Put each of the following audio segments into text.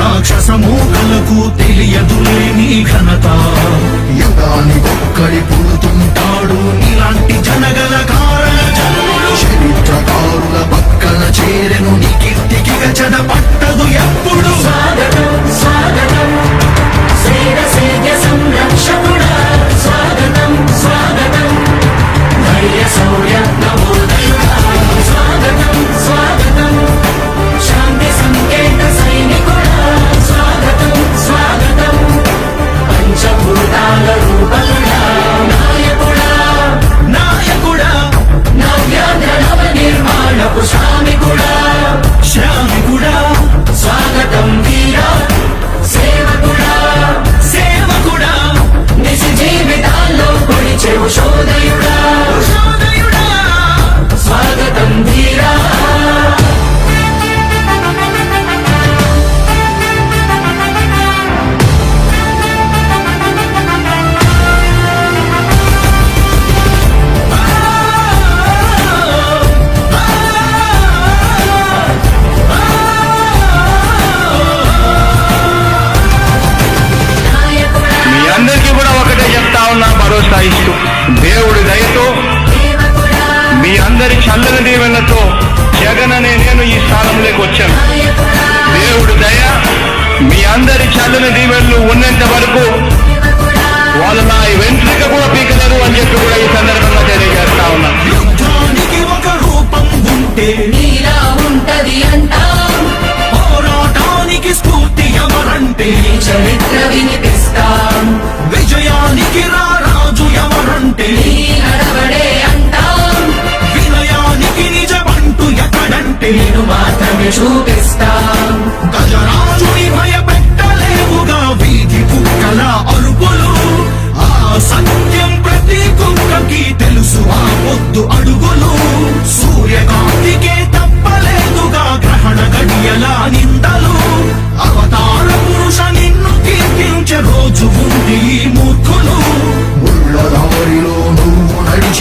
రాక్షసమూకలకు తెలియదు లేని ఘనత. యుగాన్ని ఒక్కడి పుడుతుంటాడు నీలాంటి జనగల కారణ జన్ముడు చరిత్రకారుల పక్కన చేరెను నీ కీర్తికి గచడ పట్టదు ఎప్పుడు. సాధన అందరికీ కూడా ఒకటే చెప్తా ఉన్నా భరోసా ఇస్తూ. దేవుడి దయతో మీ అందరి చల్లని దీవెనతో జగన్ అనే నేను ఈ స్థానంలోకి వచ్చాను. దేవుడి దయ మీ అందరి చల్లని దీవెనలు ఉన్నంత వరకు వాళ్ళ నా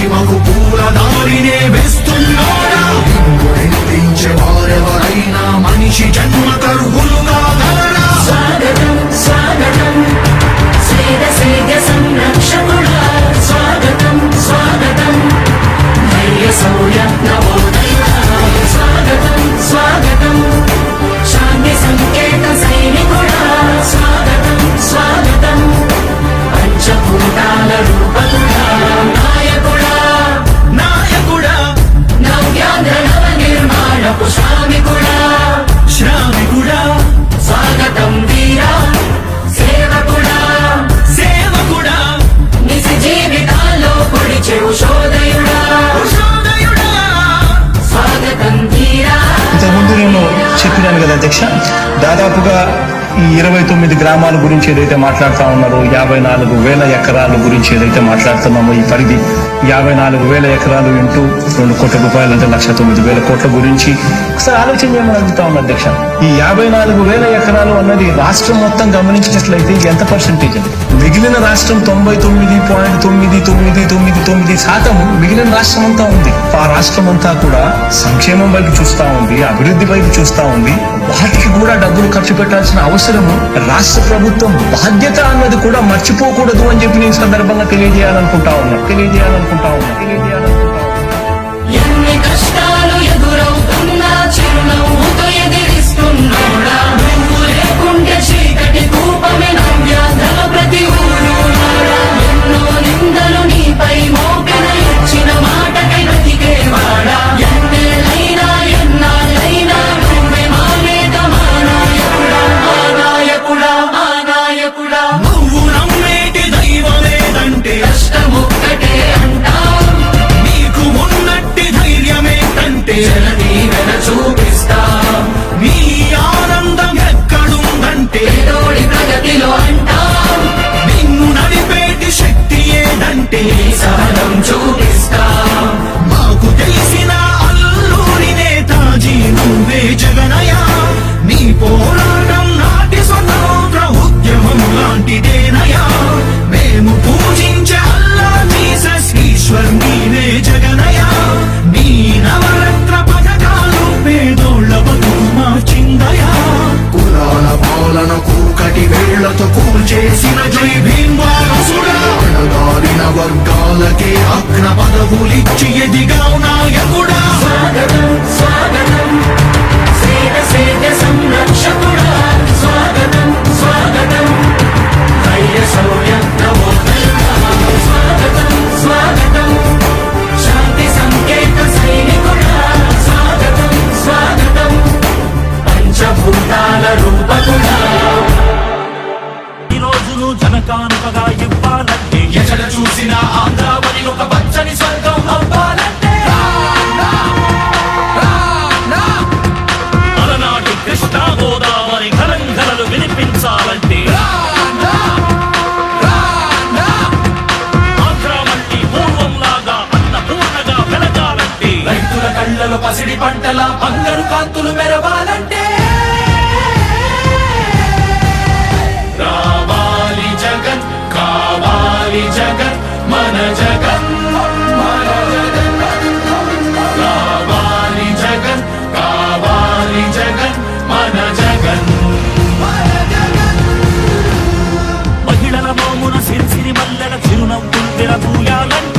పశ్చిమకు పూల దారినే వేస్తున్నాడా? నిన్ను నిందించే వారెవరైనా మనిషి జన్మ కరువులు చెప్పినాను కదా అధ్యక్ష. దాదాపుగా ఈ ఇరవై తొమ్మిది గ్రామాల గురించి ఏదైతే మాట్లాడుతా ఉన్నారో యాభై నాలుగు వేల ఎకరాల గురించి ఏదైతే మాట్లాడుతున్నామో ఈ పరిధి యాభై నాలుగు వేల ఎకరాలు ఇంటూ రెండు కోట్ల రూపాయలు అంటే లక్ష తొమ్మిది వేల కోట్ల గురించి ఒకసారి ఆలోచన చేయమని అడుగుతా ఉన్నా అధ్యక్ష ఈ యాభై నాలుగు వేల ఎకరాలు అన్నది రాష్ట్రం మొత్తం గమనించినట్లయితే ఎంత పర్సెంటేజ్ అది? మిగిలిన రాష్ట్రం తొంభై తొమ్మిది పాయింట్ తొమ్మిది తొమ్మిది తొమ్మిది తొమ్మిది శాతం మిగిలిన రాష్ట్రం అంతా ఉంది. ఆ రాష్ట్రం అంతా కూడా సంక్షేమం వైపు చూస్తా ఉంది అభివృద్ధి వైపు చూస్తా ఉంది. వాటికి కూడా డబ్బులు ఖర్చు పెట్టాల్సిన అవసరం అవసరము? రాష్ట్ర ప్రభుత్వం బాధ్యత అన్నది కూడా మర్చిపోకూడదు అని చెప్పి నేను సందర్భంగా తెలియజేయాలనుకుంటా ఉన్నా. తెలియజేయాలనుకుంటా ఉన్నా. తెలియజేయాలను చేసిన జై భీమ్వాసుడా అణగారిన వర్గాలకే అగ్ర పదవులిచ్చి ఎదిగా ఉన్న ఈ జనకానుకగా ఇవ్వాలంటే. ఎక్కడ చూసినా ఆంధ్రావని ఒక పచ్చని స్వర్గం అవ్వాలంటే. అలనాటి కృష్ణా గోదావరి కలంకలలు వినిపించాలంటే. పూర్వంలాగా రైతుల కళ్ళలో పసిడి పంటల బంగారు కాంతులు మెరవాలంటే. కావాలి జగన్ మన జగన్ మన జగన్. రావాలి జగత్ కావాలి జగన్ మన జగత్ మహిళల మోమున సిరిసిరి మల్లెల చిరునవ్వులు విరబూయాలంటే